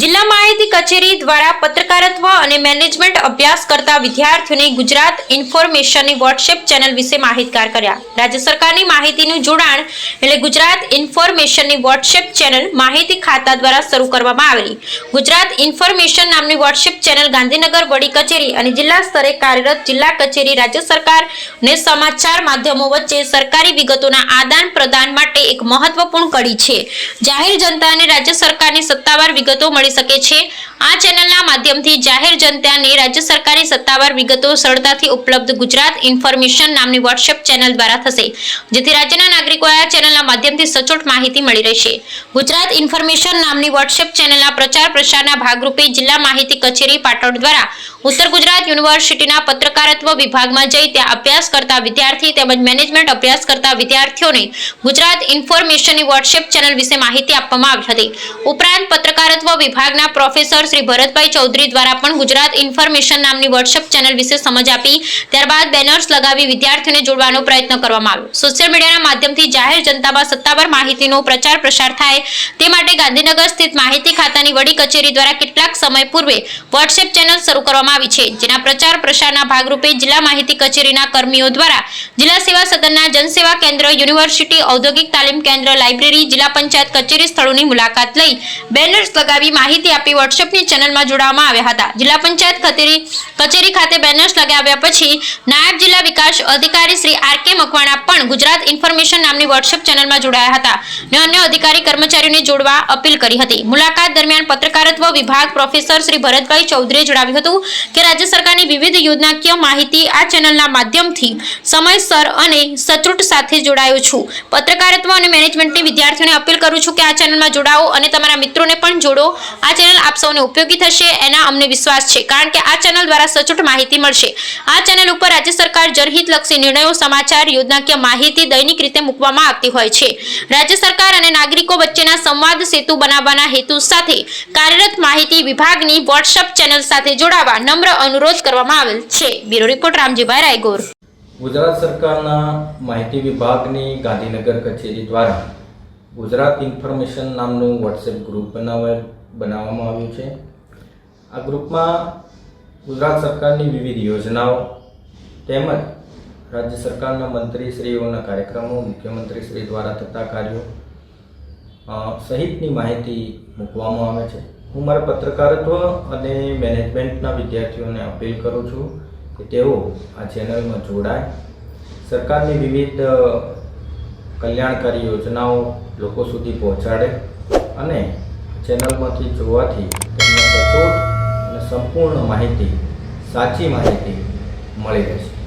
જિલ્લા માહિતી કચેરી દ્વારા પત્રકારત્વ અને મેનેજમેન્ટ અભ્યાસ કરતા વિદ્યાર્થીઓને ગુજરાત ઇન્ફોર્મેશનની વોટ્સએપ ચેનલ વિશે માહિતગાર કર્યા. રાજ્ય સરકારની માહિતીનું જોડાણ એટલે ગુજરાત ઇન્ફોર્મેશનની વોટ્સએપ ચેનલ માહિતી ખાતા દ્વારા શરૂ કરવામાં આવેલી. ગુજરાત ઇન્ફોર્મેશન નામની વોટ્સએપ ચેનલ ગાંધીનગર વડી કચેરી અને જિલ્લા સ્તરે કાર્યરત જિલ્લા કચેરી રાજ્ય સરકાર અને સમાચાર માધ્યમો વચ્ચે સરકારી વિગતોના આદાન પ્રદાન માટે એક મહત્વપૂર્ણ કડી છે. જાહેર જનતાને રાજ્ય સરકારની સત્તાવાર વિગતો મળી શકે છે. આ ચેનલના માધ્યમથી જાહેર જનતાને રાજ્ય સરકારી સત્તાવાર વિગતો સરળતાથી ઉપલબ્ધ ગુજરાત ઇન્ફોર્મેશન નામની વોટ્સએપ ચેનલ દ્વારા થશે, જેથી રાજ્યના નાગરિકો આ ચેનલના માધ્યમથી સચોટ માહિતી મળી રહેશે. ગુજરાત ઇન્ફોર્મેશન નામની વોટ્સએપ ચેનલના પ્રચાર પ્રસારના ભાગરૂપે જિલ્લા માહિતી કચેરી પાટણ દ્વારા ઉત્તર ગુજરાત યુનિવર્સિટીના પત્રકારત્વ વિભાગમાં જઈ ત્યાં અભ્યાસ કરતા વિદ્યાર્થી તેમજ મેનેજમેન્ટ અભ્યાસ કરતા વિદ્યાર્થીઓને ગુજરાત ઇન્ફોર્મેશનની વોટ્સએપ ચેનલ વિશે માહિતી આપવામાં આવી હતી. ઉપરાંત પત્રકારત્વ વિભાગના પ્રોફેસર શ્રી ભરતભાઈ ચૌધરી દ્વારા પણ ગુજરાત ઇન્ફોર્મેશન નામની વોટ્સએપ ચેનલ વિશે સમજ આપી. ત્યારબાદ બેનર્સ લગાવી વિદ્યાર્થીઓને જોડવાનો પ્રયત્ન કરવામાં આવ્યો. સોશિયલ મીડિયાના માધ્યમથી જાહેર જનતામાં સત્તાવાર માહિતીનો પ્રચાર પ્રસાર થાય. તે માટે ગાંધીનગર સ્થિત માહિતી ખાતાની વડી કચેરી દ્વારા કેટલાક સમય પૂર્વે વોટ્સએપ ચેનલ શરૂ કરવામાં આવી છે, જેના પ્રચાર પ્રસારના ભાગરૂપે જિલ્લા માહિતી કચેરીના કર્મીઓ દ્વારા જિલ્લા સેવા સદનના જનસેવા કેન્દ્ર, યુનિવર્સિટી, ઔદ્યોગિક તાલીમ કેન્દ્ર, લાઇબ્રેરી, જિલ્લા પંચાયત કચેરી સ્થળોની મુલાકાત લઈ બેનર્સ લગાવી માહિતી આપી વોટ્સએપની ચેનલમાં જોડાવવામાં આવ્યા હતા. જિલ્લા પંચાયત કચેરી કચેરી ખાતે બેનર્સ લગાવ્યા પછી નાયબ જિલ્લા વિકાસ અધિકારી શ્રી આર કે મકવાણા પણ ગુજરાત ઇન્ફોર્મેશન નામની વોટ્સએપ ચેનલમાં જોડાયા હતા. અને અન્ય અધિકારી કર્મચારીઓને જોડવા અપીલ કરી હતી. મુલાકાત દરમિયાન પત્રકારત્વ વિભાગ પ્રોફેસર શ્રી ભરતભાઈ ચૌધરીએ જણાવ્યું હતું કે રાજ્ય સરકારની વિવિધ યોજનાકીય માહિતી આ ચેનલના માધ્યમથી સમયસર અને સચોટ સાથે જોડાયો છું. પત્રકારત્વ અને મેનેજમેન્ટની વિદ્યાર્થીઓને અપીલ કરું છું કે આ ચેનલમાં જોડાઓ અને તમારા મિત્રોને પણ જોડો. આ ચેનલ આપ સૌને ઉપયોગી થશે એના અમને વિશ્વાસ છે, કારણ કે આ ચેનલ દ્વારા સચોટ માહિતી મળશે. આ ચેનલ ઉપર રાજ્ય સરકાર જનહિતલક્ષી નિર્ણયો, સમાચાર, યોજનાકીય માહિતી દૈનિક રીતે મૂકવામાં આવતી હોય છે. રાજ્ય સરકાર અને નાગરિકો વચ્ચેના સંવાદ સેતુ બનાવવાના હેતુ સાથે કાર્યરત માહિતી વિભાગની વોટ્સઅપ ચેનલ સાથે જોડાવા નમ્ર અનુરોધ કરવામાં આવેલ છે. Bureau report, Ramjibhai Raygor. Gujarat સરકારના માહિતી વિભાગની ગાંધીનગર કચેરી દ્વારા ગુજરાત ઇન્ફોર્મેશન નામનું વોટ્સએપ ગ્રુપ બનાવેલ બનાવવામાં આવ્યું છે. આ ગ્રુપમાં ગુજરાત સરકારની વિવિધ યોજનાઓ તેમજ રાજ્ય સરકારના મંત્રીશ્રીઓના કાર્યક્રમો, મુખ્યમંત્રીશ્રી દ્વારા થતા કાર્યો સહિતની માહિતી મૂકવામાં આવે છે. હું મારા પત્રકારત્વ અને મેનેજમેન્ટના વિદ્યાર્થીઓને અપીલ કરું છું કે તેઓ આ ચેનલમાં જોડાય. સરકારની વિવિધ કલ્યાણકારી યોજનાઓ લોકો સુધી પહોંચાડે અને ચેનલમાંથી જોવાથી તેમને સચોટ અને સંપૂર્ણ માહિતી સાચી માહિતી મળી રહેશે.